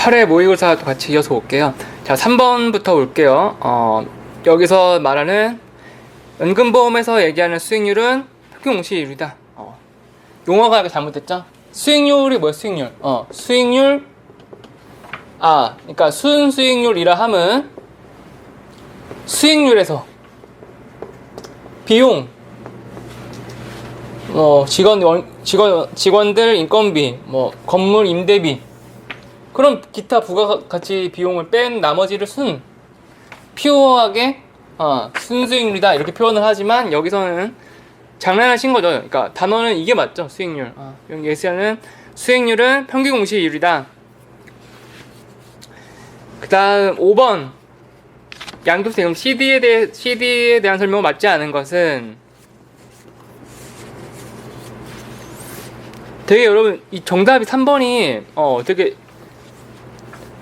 8회 모의고사도 같이 이어서 올게요. 자, 3번부터 올게요. 어, 여기서 말하는 연금보험에서 얘기하는 수익률은 평균 공시율이다. 어, 용어가 약간 잘못됐죠? 수익률이 뭐야, 수익률? 어, 수익률, 아, 그러니까 순수익률이라 함은 수익률에서 비용, 뭐 직원 원- 직원 직원들 인건비, 뭐 건물 임대비 그런 기타 부가가치 비용을 뺀 나머지를 순 피오하게 어, 순수익률이다 이렇게 표현을 하지만 여기서는 장난하신 거죠. 그러니까 단어는 이게 맞죠. 수익률. 어, 예시하는 수익률은 평균 공시율이다. 그다음 5번 양도세 그럼 CD에 대해 CD에 대한 설명은 맞지 않은 것은 되게 여러분 이 정답이 3번이 어 되게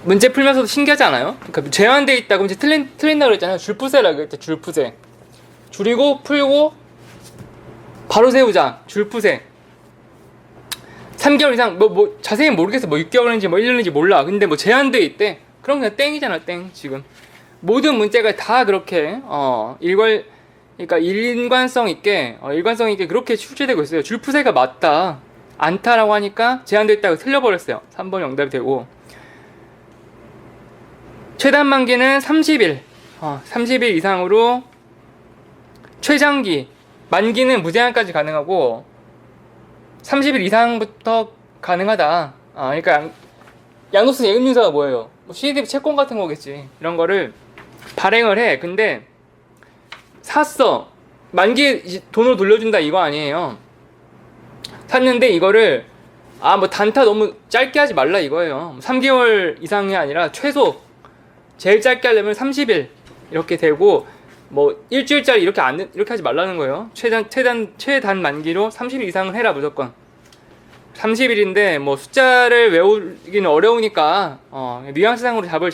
문제 풀면서도 신기하지 않아요? 그러니까 제한돼 있다 그럼 이제 틀린 틀린다 그랬잖아요. 줄푸세라 그랬죠. 줄푸세. 줄이고 풀고 바로 세우자. 줄푸세. 3개월 이상 뭐뭐 자세히 모르겠어. 뭐 6개월인지 뭐 1년인지 몰라. 근데 뭐 제한돼 있대. 그럼 그냥 땡이잖아. 땡. 지금 모든 문제가 다 그렇게 어 일괄 그러니까 일관성 있게 어, 일관성 있게 그렇게 출제되고 있어요. 줄푸세가 맞다. 않다라고 하니까 제한돼 있다고 틀려버렸어요. 3번 영답이 되고 최단 만기는 30일, 어, 30일 이상으로 최장기, 만기는 무제한까지 가능하고 30일 이상부터 가능하다. 아, 그러니까 양, 양도세 예금융사가 뭐예요? 뭐 CDB 채권 같은 거겠지. 이런 거를 발행을 해. 근데 샀어. 이제 돈으로 돌려준다 이거 아니에요. 샀는데 이거를 아 뭐 단타 너무 짧게 하지 말라 이거예요. 3개월 이상이 아니라 최소 제일 짧게 하려면 30일 이렇게 되고 뭐 일주일짜리 이렇게 안 이렇게 하지 말라는 거예요. 최단 최단 최단 만기로 30일 이상은 해라 무조건. 30일인데 뭐 숫자를 외우기는 어려우니까 어, 뉘앙스상으로 답을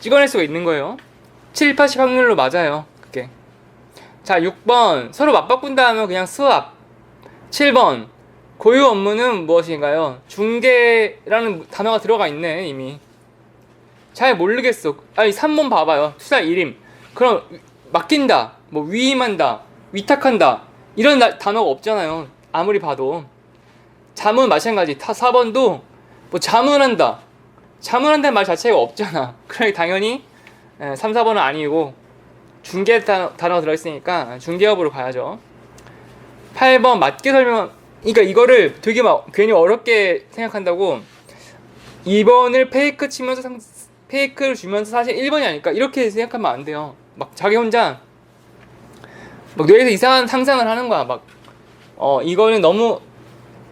찍어낼 수가 있는 거예요. 7, 80 확률로 맞아요. 그게. 자, 6번 서로 맞바꾼다 하면 그냥 수압. 7번 고유 업무는 무엇인가요? 중개라는 단어가 들어가 있네 이미. 잘 모르겠어. 아니 3번 봐봐요. 투자 1임. 그럼 맡긴다, 뭐 위임한다, 위탁한다 이런 나- 단어가 없잖아요. 아무리 봐도 자문 마찬가지. 타 4번도 뭐 자문한다, 자문한다는 말 자체가 없잖아. 그러니 당연히 3, 4번은 아니고 중개 단어, 단어가 들어있으니까 중개업으로 가야죠. 8번 맞게 설명. 그러니까 이거를 되게 막 괜히 어렵게 생각한다고 2번을 페이크 치면서 상, 페이크를 주면서 사실 1번이 아닐까 이렇게 생각하면 안 돼요. 막 자기 혼자 막 뇌에서 이상한 상상을 하는 거야. 막 어 이거는 너무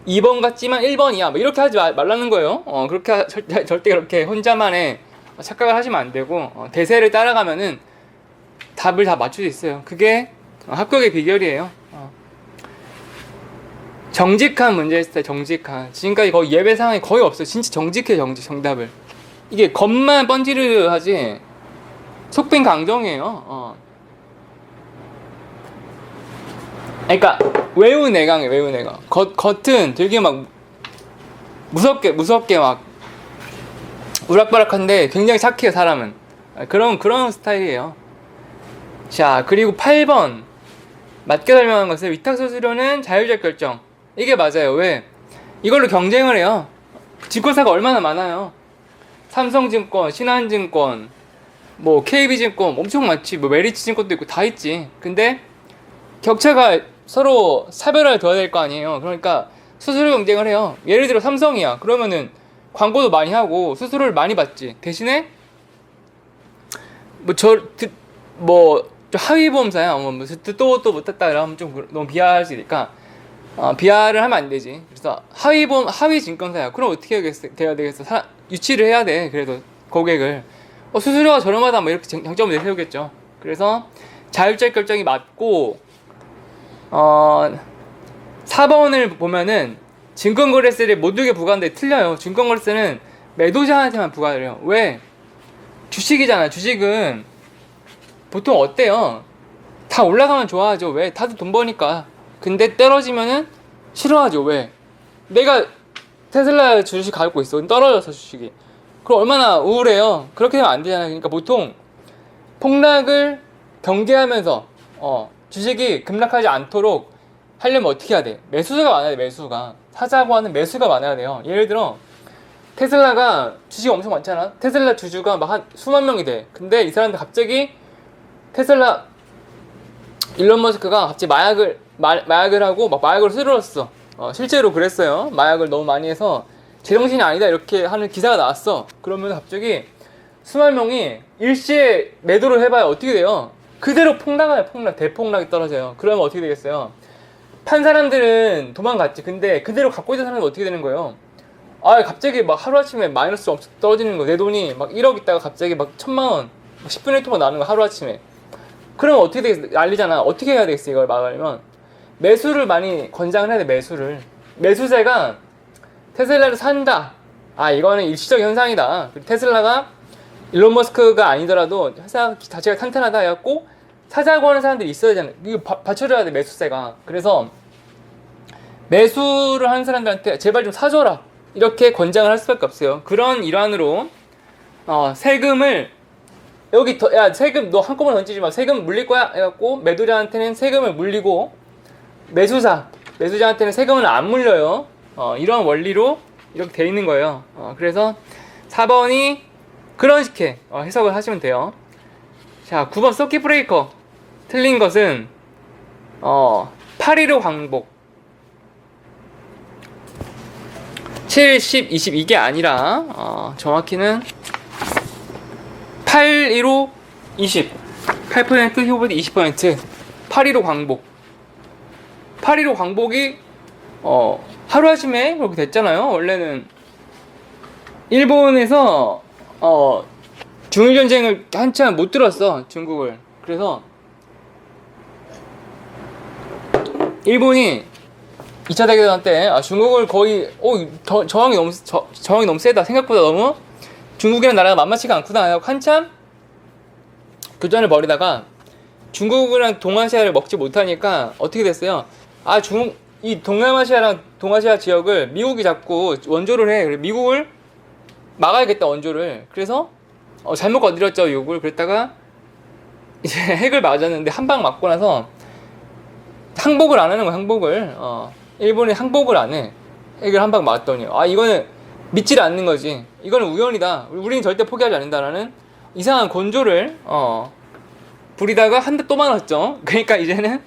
2번 같지만 1번이야. 뭐 이렇게 하지 마- 말라는 거예요. 어 그렇게 하- 절대, 절대 그렇게 혼자만의 착각을 하시면 안 되고 어, 대세를 따라가면은 답을 다 맞출 수 있어요. 그게 합격의 비결이에요. 어. 정직한 문제였을 때 정직한 지금까지 거의 예배 상황이 거의 없어요. 진짜 정직해 정직 정답을. 이게 겉만 번지르 하지 속빈 강정이에요. 어. 그러니까 외운 애강해 외운 애강. 겉 겉은 되게 막 무섭게 무섭게 막 우락부락한데 굉장히 착해요 사람은. 그런 그런 스타일이에요. 자 그리고 8번 맞게 설명한 것은 위탁 수수료는 자율적 결정. 이게 맞아요. 왜? 이걸로 경쟁을 해요. 증권사가 얼마나 많아요. 삼성증권, 신한증권, 뭐 KB증권 엄청 많지. 뭐 메리츠증권도 있고 다 있지. 근데 격차가 서로 사별을 둬야 될 거 아니에요. 그러니까 수수료 경쟁을 해요. 예를 들어 삼성이야. 그러면은 광고도 많이 하고 수수료를 많이 받지. 대신에 뭐저뭐 하위 보험사야. 뭐 또또 못했다 이러면 좀 그- 너무 비하할 수 있으니까 어, 비하를 하면 안 되지. 그래서 하위 보험 하위 증권사야. 그럼 어떻게? 돼야 되겠어? 사, 유치를 해야 돼. 그래도 고객을 어, 수수료가 저렴하다 뭐 이렇게 장- 장점을 내세우겠죠. 그래서 자율적 결정이 맞고 어 4번을 보면은 증권거래세를 모두에게 부과하는데 틀려요. 증권거래세는 매도자한테만 부과를 해요. 왜? 주식이잖아. 주식은 보통 어때요? 다 올라가면 좋아하죠. 왜? 다들 돈 버니까. 근데 떨어지면은 싫어하죠. 왜? 내가 테슬라 주식 갖고 있어. 떨어져서 주식이. 그럼 얼마나 우울해요. 그렇게 되면 안 되잖아요. 그러니까 보통 폭락을 경계하면서 어, 주식이 급락하지 않도록 하려면 어떻게 해야 돼? 매수가 많아야 돼, 매수가. 사자고 하는 매수가 많아야 돼요. 예를 들어, 테슬라가 주식이 엄청 많잖아? 테슬라 주주가 막 한 수만 명이 돼. 근데 이 사람들 갑자기 테슬라 일론 머스크가 갑자기 마약을 마, 마약을 하고 막 마약을 쓰러졌어. 어, 실제로 그랬어요. 마약을 너무 많이 해서 제정신이 아니다 이렇게 하는 기사가 나왔어. 그러면 갑자기 수만 명이 일시에 매도를 해봐야 어떻게 돼요? 그대로 폭락하요 폭락, 대폭락이 떨어져요. 그러면 어떻게 되겠어요? 판 사람들은 도망갔지. 근데 그대로 갖고 있는 사람은 어떻게 되는 거예요? 아, 갑자기 막 하루아침에 마이너스 엄청 떨어지는 거. 내 돈이 막 1억 있다가 갑자기 막 천만 원, 10분의 1토막 나는 거 하루아침에. 그러면 어떻게 되겠어? 난리잖아. 어떻게 해야 되겠어? 이걸 막으려면. 매수를 많이 권장을 해야 돼, 매수를. 매수세가 테슬라를 산다. 아, 이거는 일시적 현상이다. 테슬라가 일론 머스크가 아니더라도 회사 자체가 탄탄하다 해갖고 사자고 하는 사람들이 있어야 되잖아요. 이거 바, 받쳐줘야 돼, 매수세가. 그래서 매수를 하는 사람들한테 제발 좀 사줘라. 이렇게 권장을 할 수밖에 없어요. 그런 일환으로 어, 세금을 여기 더, 야 세금 너 한꺼번에 던지지 마 세금 물릴 거야 해갖고 매도자한테는 세금을 물리고 매수사 매수자한테는 세금을 안 물려요. 어, 이런 원리로 이렇게 돼 있는 거예요. 어, 그래서 4번이 그런 식의 어, 해석을 하시면 돼요. 자 9번 서킷 브레이커 틀린 것은 어, 815 광복 7, 10, 20 이게 아니라 어, 정확히는 8, 1, 5, 20 8% 효보다 20% 8, 1, 5 광복 8, 1, 5 광복이 어, 하루아침에 그렇게 됐잖아요. 원래는 일본에서 어, 중일 전쟁을 한참 못 들었어 중국을. 그래서 일본이 2차 대전 때 아, 중국을 거의 어 저, 저항이 너무 저, 저항이 너무 세다. 생각보다 너무 중국이라는 나라가 만만치가 않구나 하고 한참 교전을 벌이다가 중국이랑 동아시아를 먹지 못하니까 어떻게 됐어요? 아 중국 이 동남아시아랑 동아시아 지역을 미국이 자꾸 원조를 해. 그래 미국을 막아야겠다 원조를. 그래서 어, 잘못 건드렸죠 미국을. 그랬다가 이제 핵을 맞았는데 한 방 맞고 나서 항복을 안 하는 거야 항복을. 어. 일본이 항복을 안 해. 핵을 한 방 맞았더니 아 이거는 믿질 않는 거지. 이거는 우연이다. 우리는 절대 포기하지 않는다라는 이상한 곤조를 어 부리다가 한 대 또 맞았죠. 그러니까 이제는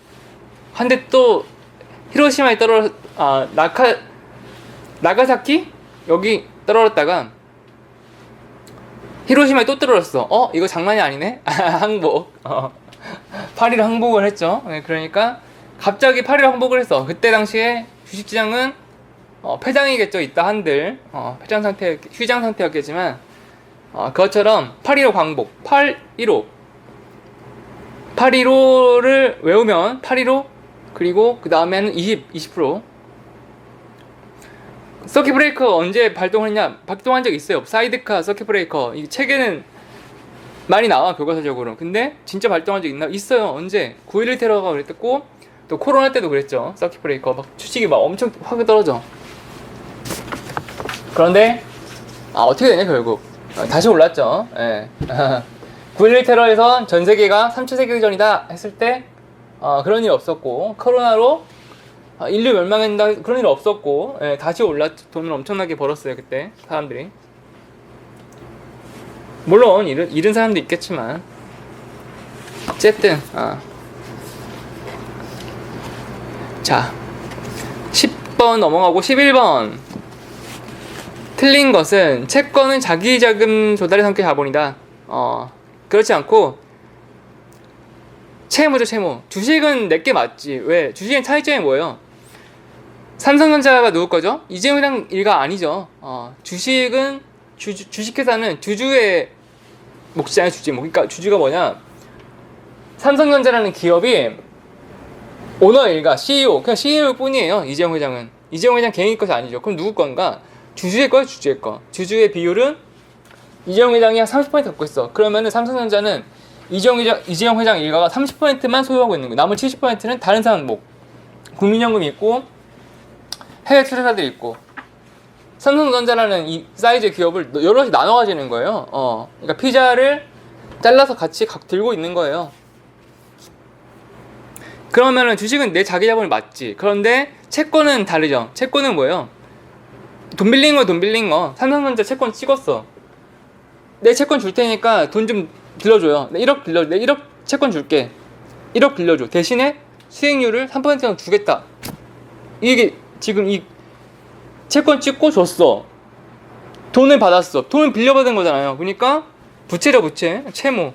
한 대 또 히로시마에 떨어 아 나카 나가사키 여기 떨어졌다가 히로시마에 또 떨어졌어. 어 이거 장난이 아니네. 항복. 어. 8일 항복을 했죠. 네, 그러니까 갑자기 8일 항복을 했어. 그때 당시에 주식시장은 어, 폐장이겠죠. 이따 한들 어, 폐장 상태, 휴장 상태였겠지만 어, 그것처럼 815 광복, 815 815를 외우면 815 그리고 그 다음에는 20, 20% 서킷 브레이커 언제 발동했냐? 발동한 적 있어요. 사이드카 서킷 브레이커. 이 책에는 많이 나와 교과서적으로. 근데 진짜 발동한 적 있나? 있어요. 언제? 9.11 테러가 그랬고 또 코로나 때도 그랬죠. 서킷 브레이커 막 주식이 막 엄청 확 떨어져. 그런데 아 어떻게 되냐 결국 어, 다시 올랐죠. 예. 9.11 테러에서 전 세계가 3차 세계대전이다 했을 때 어, 그런 일 없었고 코로나로 아, 인류 멸망한다 그런 일 없었고 예, 다시 올랐 돈을 엄청나게 벌었어요 그때 사람들이. 물론 잃은, 잃은 사람도 있겠지만 어쨌든 아. 자 10번 넘어가고 11번. 틀린 것은 채권은 자기 자금 조달의 성격 자본이다. 어 그렇지 않고 채무죠 채무. 주식은 내게 맞지. 왜? 주식의 차이점이 뭐예요? 삼성전자가 누구 거죠? 이재용 일가 아니죠. 어, 주식은 주, 주식회사는 주주의 몫이잖아요 주주의 몫 그러니까 주주가 뭐냐? 삼성전자라는 기업이 오너 일가 CEO. 그냥 CEO 뿐이에요 이재용 회장은. 이재용 회장 개인 것이 아니죠. 그럼 누구 건가? 주주의 거야 주주의 거. 주주의 비율은 이재용 회장이 한 30% 갖고 있어. 그러면은 삼성전자는 이재용 회장, 이재용 회장 일가가 30%만 소유하고 있는 거예요 나머지 70%는 다른 사람 목 국민연금이 있고 해외 투자자들이 있고 삼성전자라는 이 사이즈의 기업을 여럿이 나눠 가지는 거예요. 어. 그러니까 피자를 잘라서 같이 각 들고 있는 거예요. 그러면은 주식은 내 자기 자본이 맞지. 그런데 채권은 다르죠. 채권은 뭐예요? 돈 빌린 거 돈 빌린 거. 삼성전자 채권 찍었어. 내 채권 줄 테니까 돈 좀 빌려줘요. 내 1억 빌려, 내 1억 채권 줄게. 1억 빌려줘. 대신에 수익률을 3%는 주겠다. 이게 지금 이 채권 찍고 줬어. 돈을 받았어. 돈을 빌려받은 거잖아요. 그러니까 부채죠 부채. 채무.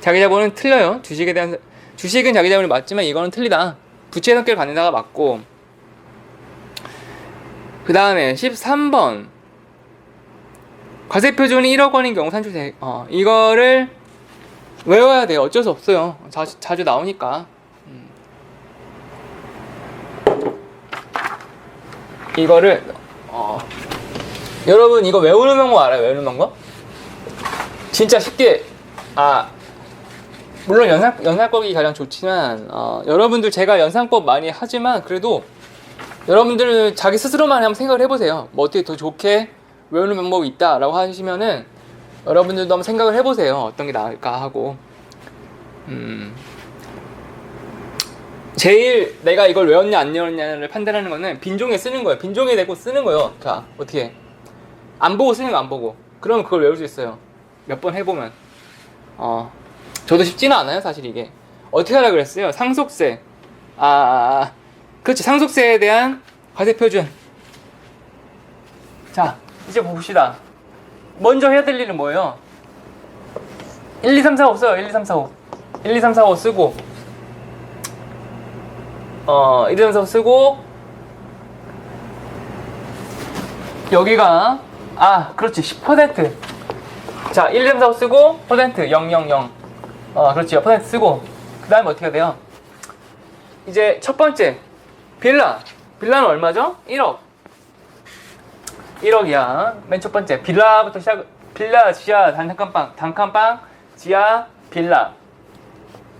자기 자본은 틀려요. 주식에 대한 주식은 자기 자본이 맞지만 이거는 틀리다. 부채 성격을 갖는다가 맞고. 그 다음에 13번. 과세 표준이 1억 원인 경우 산출세. 어, 이거를 외워야 돼요. 어쩔 수 없어요. 자주, 자주 나오니까. 음. 이거를 어, 여러분 이거 외우는 방법 알아요? 외우는 방법? 진짜 쉽게 아 물론 연상 연상법이 가장 좋지만 어, 여러분들 제가 연상법 많이 하지만 그래도 여러분들 자기 스스로만 한번 생각을 해보세요. 뭐 어떻게 더 좋게 외우는 방법이 있다라고 하시면은 여러분들도 한번 생각을 해보세요. 어떤 게 나을까 하고. 음. 제일 내가 이걸 외웠냐 안 외웠냐를 판단하는 거는 빈종에 쓰는 거예요. 빈종에 대고 쓰는 거예요. 자, 어떻게 안 보고 쓰는 거 안 보고. 그러면 그걸 외울 수 있어요. 몇 번 해보면. 어, 저도 쉽지는 않아요, 사실 이게. 어떻게 하라 그랬어요? 상속세. 아, 아, 아. 그렇지. 상속세에 대한 과세 표준. 자, 이제 봅시다. 먼저 해야 될 일은 뭐예요? 1, 2, 3, 4, 5 써요. 1, 2, 3, 4, 5. 1, 2, 3, 4, 5 쓰고 어, 1, 2, 3, 4, 5 쓰고 여기가 아, 그렇지. 10% 자, 1, 2, 3, 4, 5 쓰고 퍼센트 0, 0, 0 어, 그렇지. 퍼센트 쓰고 그 다음에 어떻게 해야 돼요? 이제 첫 번째 빌라 빌라는 얼마죠? 1억 1억이야. 맨 첫 번째 빌라부터 시작. 빌라 지하 단칸방 단칸방 지하 빌라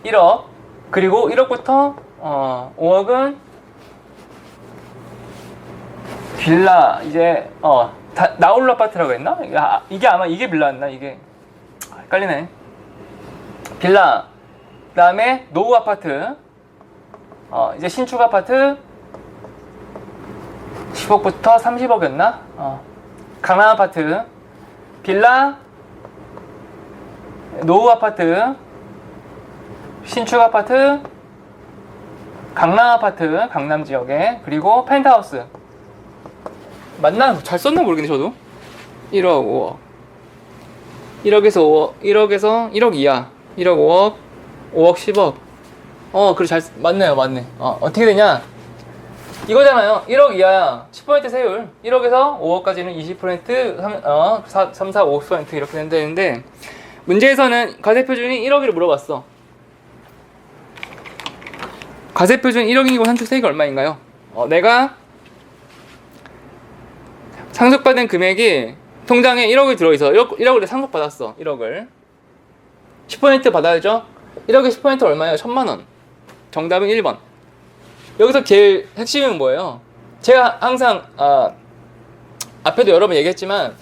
1억 그리고 1억부터 어 5억은 빌라 이제 어 다, 나홀로 아파트라고 했나? 야, 이게 아마 이게 빌라였나 이게 아, 헷갈리네. 빌라 그다음에 노후 아파트 어 이제 신축 아파트 10억부터 30억이었나? 어. 강남 아파트, 빌라, 노후 아파트, 신축 아파트, 강남 아파트, 강남 지역에, 그리고 펜트하우스. 맞나? 잘 썼나 모르겠네, 저도. 1억, 5억. 1억에서 5억, 1억에서 1억 이하. 1억 5억, 5억 10억. 어, 그래, 잘, 쓰- 맞네요, 맞네. 어, 어떻게 되냐? 이거잖아요. 1억 이하야. 10% 세율. 1억에서 5억까지는 20%, 3, 어, 4, 3 4, 50% 이렇게 된다는데, 문제에서는 과세표준이 1억이를 물어봤어. 과세표준 1억이고 산출세액이 얼마인가요? 어, 내가 상속받은 금액이 통장에 1억이 들어있어. 1억, 1억을 상속받았어. 1억을. 10% 받아야죠? 1억에 10% 얼마예요? 1000만원. 정답은 1번. 여기서 제일 핵심은 뭐예요? 제가 항상 아, 앞에도 여러 번 얘기했지만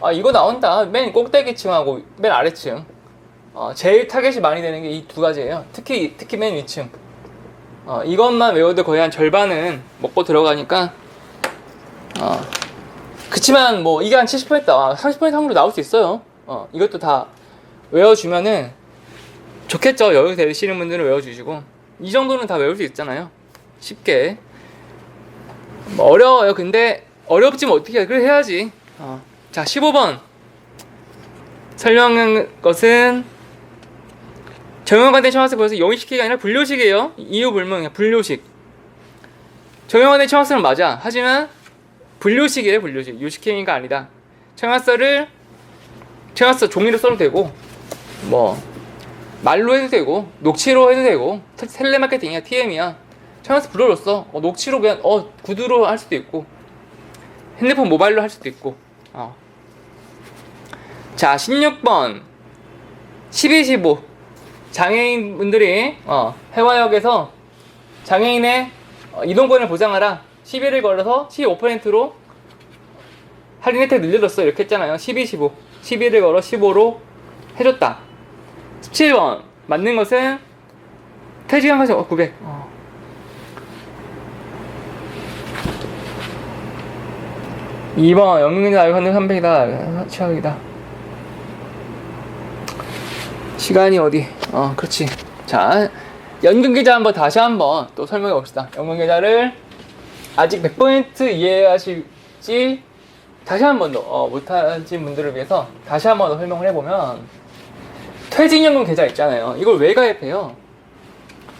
아, 이거 나온다. 맨 꼭대기층하고 맨 아래층. 어, 제일 타겟이 많이 되는 게 이 두 가지예요. 특히 특히 맨 위층. 어, 이것만 외워도 거의 한 절반은 먹고 들어가니까 어, 그치만 뭐 이게 한 70% 나와 30% 확률로 나올 수 있어요. 어, 이것도 다 외워주면은 좋겠죠. 여유 되시는 분들은 외워주시고 이 정도는 다 외울 수 있잖아요. 쉽게 뭐 어려워요. 근데 어렵지만 어떻게 해? 그래 해야지. 어. 자 15번 설명한 것은 정형화된 청학세 보여서 영의식이 아니라 분료식이에요. 이유 불명 분료식. 정형화된 청학세는 맞아. 하지만 분료식이래 분료식. 유식행위가 아니다. 청학서를 청학서 종이로 써도 되고 뭐 말로 해도 되고 녹취로 해도 되고 텔- 텔레마케팅이야 TM이야 청와서 불러줬어. 어, 녹취로 그냥 어 구두로 할 수도 있고 핸드폰 모바일로 할 수도 있고 어. 자 16번. 12, 15 장애인분들이 어, 해화역에서 장애인의 어, 이동권을 보장하라. 시비를 걸어서 15%로 할인 혜택 늘려줬어. 이렇게 했잖아요. 12, 15 12를 걸어 15로 해줬다. 17번. 맞는 것은 퇴직연금까지 어, 900 어. 이번 연금계좌 나이 환등 300이다. 최악이다. 시간이 어디? 어 그렇지. 자 연금계좌 한번 다시 한번 또 설명해 봅시다. 연금계좌를 아직 100% 이해하실지 다시 한 번 더 어, 못하신 분들을 위해서 다시 한 번 더 설명을 해보면 퇴직연금 계좌 있잖아요. 이걸 왜 가입해요?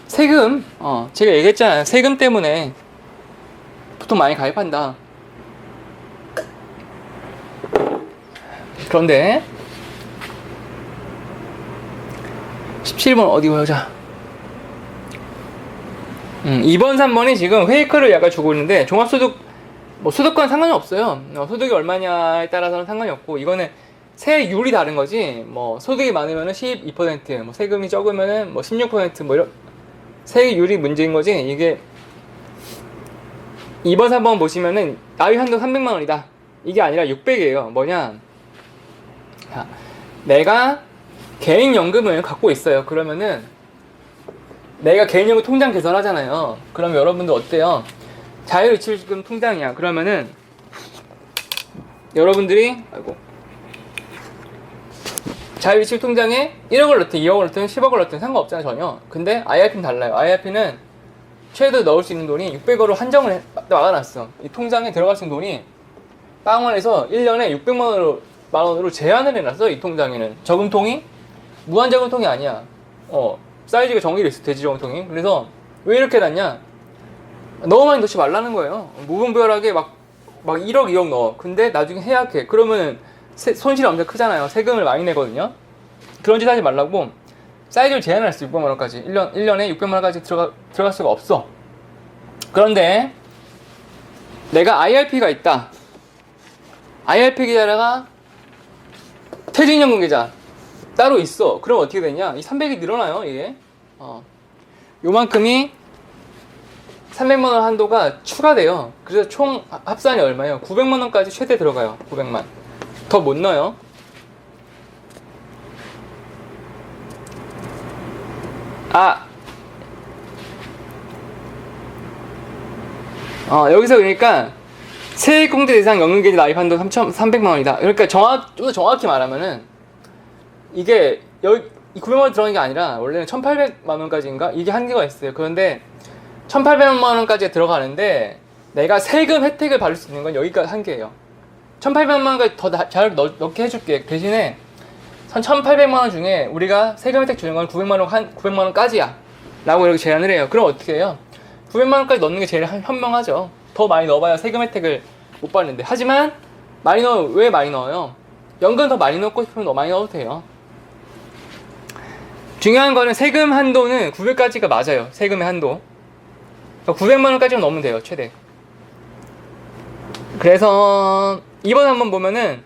세금 어 제가 얘기했잖아요. 세금 때문에 보통 많이 가입한다 그런데 17번 어디 보자 음, 2번, 3번이 지금 회이크를 약간 주고 있는데 종합소득 뭐 소득과는 상관이 없어요. 어, 소득이 얼마냐에 따라서는 상관이 없고 이거는 세율이 다른 거지. 뭐 소득이 많으면은 12%, 뭐 세금이 적으면은 뭐 16%뭐 이런 세율이 문제인 거지. 이게 2번, 3번 보시면은 나이 한도 300만 원이다. 이게 아니라 600이에요. 뭐냐? 자, 내가 개인 연금을 갖고 있어요. 그러면은 내가 개인연금 통장 개설하잖아요. 그럼 여러분들 어때요? 자율이체금 통장이야. 그러면은 여러분들이 아이고 자율이체 통장에 1억을 넣든 2억을 넣든 10억을 넣든 상관없잖아요 전혀. 근데 IRP는 달라요. IRP는 최대 넣을 수 있는 돈이 600억으로 한정을 해- 막아놨어. 이 통장에 들어갈 수 있는 돈이 빵원에서 1년에 600만 원으로 만 원으로 제한을 해놨어 이 통장에는 저금통이 무한 저금통이 아니야. 어 사이즈가 정해져 있어 돼지 저금통이. 그래서 왜 이렇게 놨냐? 너무 많이 넣지 말라는 거예요. 무분별하게 막, 막 1억, 2억 넣어. 근데 나중에 해약해. 그러면 세- 손실이 엄청 크잖아요. 세금을 많이 내거든요. 그런 짓 하지 말라고 사이즈를 제한했어. 600만 원까지. 1년, 1년에 600만 원까지 들어가, 들어갈 수가 없어. 그런데 내가 IRP가 있다. IRP 계좌가 퇴직연금 계좌 따로 있어. 그럼 어떻게 되냐? 이 300이 늘어나요, 이게. 어. 요만큼이 300만 원 한도가 추가돼요. 그래서 총 합산이 얼마예요? 900만 원까지 최대 들어가요. 900만. 더 못 넣어요. 아. 어, 여기서 그러니까 세액공제 대상 연금계좌 나입 한도 3,300만 원이다. 그러니까 정확 좀 더 정확히 말하면은 이게 여기 이 900만 원 들어간 게 아니라 원래는 1,800만 원까지인가 이게 한계가 있어요. 그런데 1,800만 원까지 들어가는데 내가 세금 혜택을 받을 수 있는 건 여기까지 한계예요. 1,800만 원까지 더 잘 넣게 해줄게. 대신에 1,800만 원 중에 우리가 세금 혜택 주는 건 900만 원 한 900만 원까지야. 라고 이렇게 제안을 해요. 그럼 어떻게 해요? 900만 원까지 넣는 게 제일 현- 현명하죠. 더 많이 넣어봐야 세금 혜택을 못 받는데. 하지만 많이 넣어 왜 많이 넣어요? 연금 더 많이 넣고 싶으면 더 많이 넣어도 돼요. 중요한 거는 세금 한도는 900까지가 맞아요. 세금의 한도. 900만 원까지만 넣으면 돼요, 최대. 그래서 이번 한번 보면은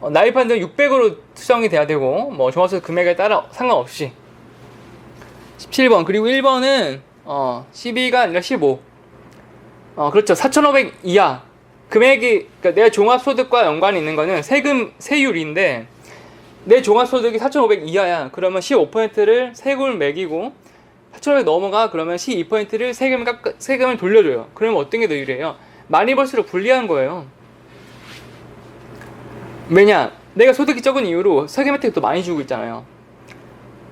어, 나입한도 600으로 수정이 돼야 되고 뭐 종합소득 금액에 따라 상관없이 17번 그리고 1번은 어 12가 아니라 15. 어 그렇죠. 4,500 이하 금액이 그러니까 내 종합소득과 연관이 있는 거는 세금 세율인데 내 종합소득이 4,500 이하야. 그러면 15%를 세금을 매기고 4,500 넘어가 그러면 12%를 세금을 깎, 세금을 돌려줘요. 그러면 어떤 게 더 유리해요? 많이 벌수록 불리한 거예요. 왜냐? 내가 소득이 적은 이유로 세금 혜택도 많이 주고 있잖아요.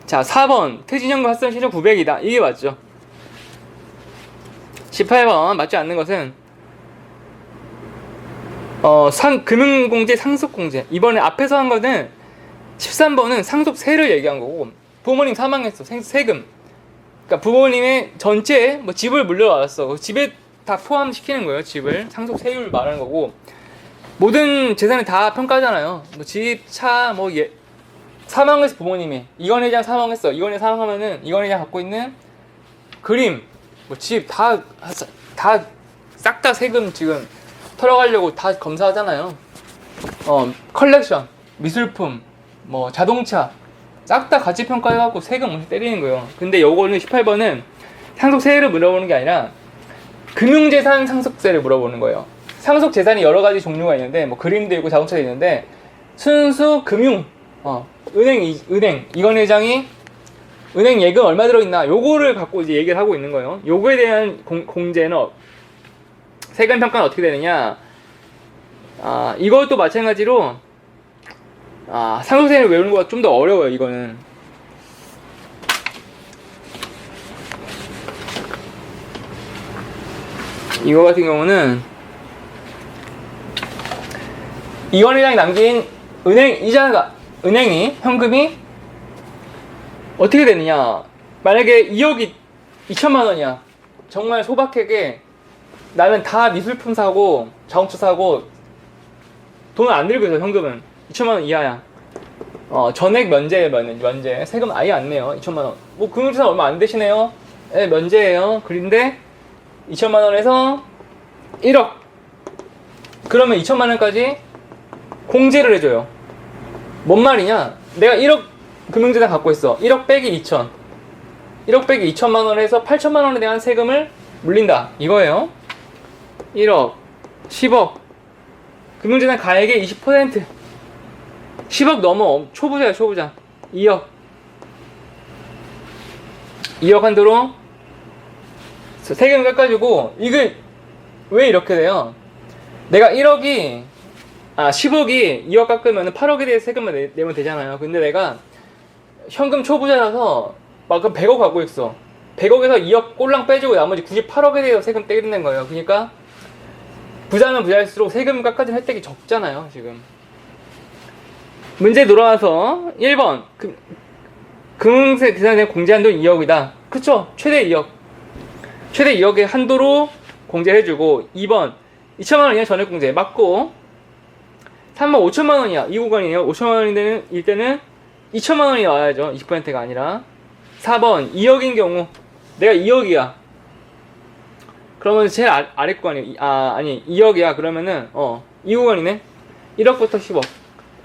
자, 4번. 퇴직연금 합산 시점 900이다. 이게 맞죠? 18번. 맞지 않는 것은 어, 상, 금융공제 상속공제. 이번에 앞에서 한 거는 13번은 상속세를 얘기한 거고 부모님 사망했어. 세, 세금. 그러니까 부모님의 전체 뭐 집을 물려받았어. 그 집에 다 포함시키는 거예요. 집을 상속세율 말하는 거고 모든 재산이 다 평가잖아요. 뭐 집, 차, 뭐 예, 사망했어 부모님이 이건 회장 사망했어. 이건 회장 사망하면은 이건 회장 갖고 있는 그림, 뭐집다다 싹 다 세금 지금 털어가려고 다 검사하잖아요. 어 컬렉션, 미술품, 뭐 자동차 싹 다 가치 평가해갖고 세금 엄청 때리는 거예요. 근데 요거는 18번은 상속세를 물어보는 게 아니라 금융재산 상속세를 물어보는 거예요. 상속 재산이 여러 가지 종류가 있는데 뭐 그림도 있고 자동차도 있는데 순수 금융 어, 은행 이- 은행 이건 회장이 은행 예금 얼마 들어있나 요거를 갖고 이제 얘기를 하고 있는 거예요. 요거에 대한 공, 공제는 어- 세금 평가는 어떻게 되느냐? 아 이것도 마찬가지로 아 상속세를 외우는 거가 좀 더 어려워요. 이거는 이거 같은 경우는 이원 회장이 남긴 은행 이자가 은행이 현금이 어떻게 되느냐? 만약에 2억이 2천만 원이야. 정말 소박하게 나는 다 미술품 사고 자동차 사고 돈을 안 들고 있어 현금은. 2천만 원 이하야. 어 전액 면제 면, 면제. 세금 아예 안 내요 2천만 원뭐 금융자산 얼마 안 되시네요. 예 면제예요. 그런데 2천만 원에서 1억. 그러면 2천만 원까지 공제를 해줘요. 뭔 말이냐? 내가 1억 금융재산 갖고 있어. 1억 빼기 2천. 1억 빼기 2천만 원에서 8천만 원에 대한 세금을 물린다. 이거예요. 1억 10억. 금융재산 가액의 20% 10억 넘어. 초부자야 초부자. 2억. 2억 한도로. 세금 깎아주고 이게 왜 이렇게 돼요? 내가 1억이 아 10억이 2억 깎으면 8억에 대해 세금을 내, 내면 되잖아요. 근데 내가 현금 초부자라서 막 그럼 100억 갖고 있어. 100억에서 2억 꼴랑 빼주고 나머지 98억에 대해서 세금 떼겠는 거예요. 그러니까 부자면 부자일수록 세금 깎아준 혜택이 적잖아요. 지금 문제 돌아와서 1번 금, 금융세 계산에 공제한도 2억이다. 그쵸? 최대 2억. 최대 2억의 한도로 공제해주고 2번 2천만 원이야 전액 공제 맞고 3번 5천만 원이야 이 구간이에요 5천만 원일 때는 2천만 원이 나와야죠. 20%가 아니라. 4번 2억인 경우. 내가 2억이야. 그러면 제일 아, 아래 구간이 아 아니 2억이야. 그러면은 어이 구간이네. 1억부터 10억.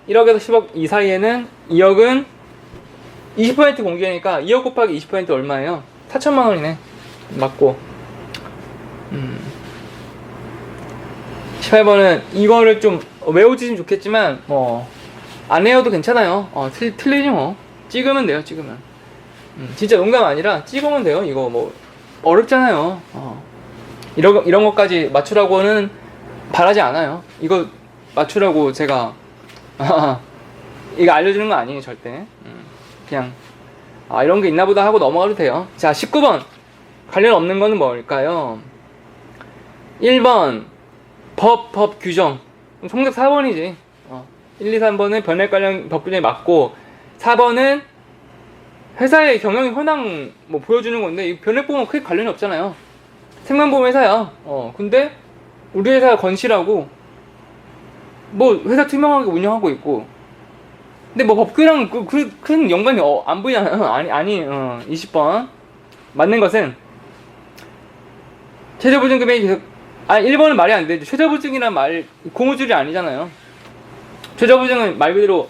1억에서 10억 이 사이에는 2억은 20% 공제니까 2억 곱하기 20% 얼마예요? 4천만 원이네. 맞고. 음. 18번은 이거를 좀 외워주시면 좋겠지만 뭐 안 외워도 괜찮아요. 어, 틀, 틀리지 뭐. 찍으면 돼요 찍으면. 음, 진짜 농담 아니라 찍으면 돼요 이거 뭐. 어렵잖아요. 어. 이런, 이런 것까지 맞추라고는 바라지 않아요. 이거 맞추라고 제가 이거 알려주는 거 아니에요 절대. 음, 그냥. 아 이런 게 있나 보다 하고 넘어가도 돼요. 자 19번. 관련 없는 거는 뭘까요? 1번. 법, 법 규정. 정답 4번이지. 어. 1, 2, 3번은 변액 관련 법 규정이 맞고 4번은 회사의 경영 현황 뭐 보여주는 건데 이 변액보험은 크게 관련이 없잖아요. 생명보험 회사야. 어 근데 우리 회사가 건실하고 뭐 회사 투명하게 운영하고 있고 근데 뭐 법규랑 그, 그, 큰 연관이 어, 안 보이잖아요. 아니 아니 어, 20번. 맞는 것은 최저보증 금액이 계속 아 1번은 말이 안 되죠. 최저보증이란 말 고무줄이 아니잖아요 최저보증은 말 그대로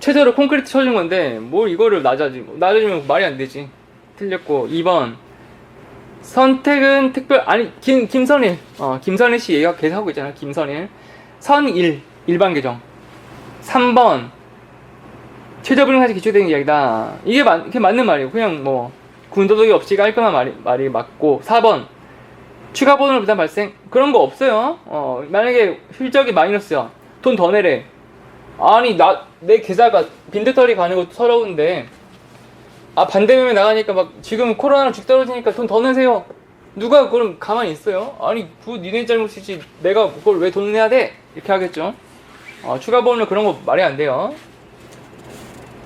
최저로 콘크리트 쳐준 건데 뭘 이거를 낮아지 낮아지면 말이 안 되지. 틀렸고 2번. 선택은 특별 아니 김 김선일. 어 김선일 씨 얘기가 계속 하고 있잖아요 김선일. 선일 일반 계정. 3번. 최저보증까지 기초된 이야기다. 이게 맞 이게 맞는 말이에요. 그냥 뭐 군더더기 없이 깔끔한 말이 말이 맞고. 4번. 추가 보너를 부담 발생. 그런 거 없어요. 어 만약에 실적이 마이너스야. 돈 더 내래. 아니 나 내 계좌가 빈대털이 가는 것도 서러운데 아 반대면에 나가니까 막 지금 코로나로 죽 떨어지니까 돈 더 내세요. 누가 그럼 가만히 있어요? 아니 그 니네 잘못이지 내가 그걸 왜 돈 내야 돼? 이렇게 하겠죠. 어, 추가 보험료 그런 거 말이 안 돼요.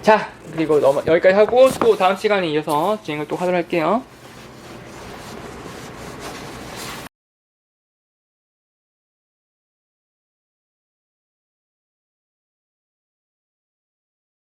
자 그리고 넘어, 여기까지 하고 또 다음 시간에 이어서 진행을 또 하도록 할게요.